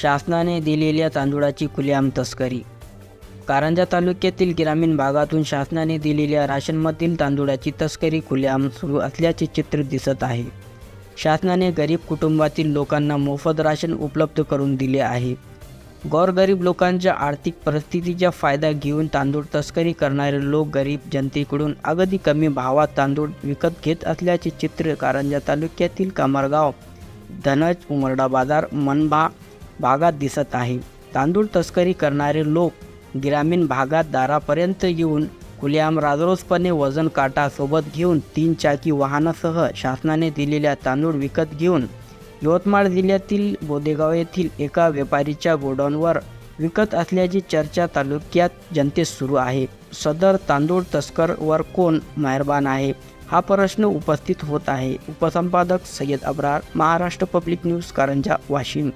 शासनाने दिलेल्या तांदूळाची खुलेआम तस्करी. कारंजा तालुक्यातील ग्रामीण भागातून शासनाने दिलेल्या राशनमधील तांदूळाची तस्करी खुलेआम सुरू असल्याचे चित्र दिसत आहे. शासनाने गरीब कुटुंबातील लोकांना मोफत राशन उपलब्ध करून दिले आहे. गोरगरीब लोकांच्या आर्थिक परिस्थितीचा फायदा घेऊन तांदूळ तस्करी करणारे लोक गरीब जनतेकडून अगदी कमी भावात तांदूळ विकत घेत असल्याचे चित्र कारंजा तालुक्यातील कामरगाव धनज उमरडा बाजार मनभा भागात दिसत आहे. तांदूळ तस्करी करणारे लोक ग्रामीण भागात दारापर्यंत येऊन खुलेआम राजरोसपणे वजन काटा सोबत घेऊन तीन चाकी वाहनासह शासनाने दिलेल्या तांदूळ विकत घेऊन यवतमाळ जिल्ह्यातील बोदेगाव येथील एका व्यापारीच्या गोडाऊनवर विकत असल्याची चर्चा तालुक्यात जनतेत सुरू आहे. सदर तांदूळ तस्करवर कोण मेहरबान आहे? हा प्रश्न उपस्थित होत आहे. उपसंपादक सय्यद अब्रार महाराष्ट्र पब्लिक न्यूज कारंजा वाशिम.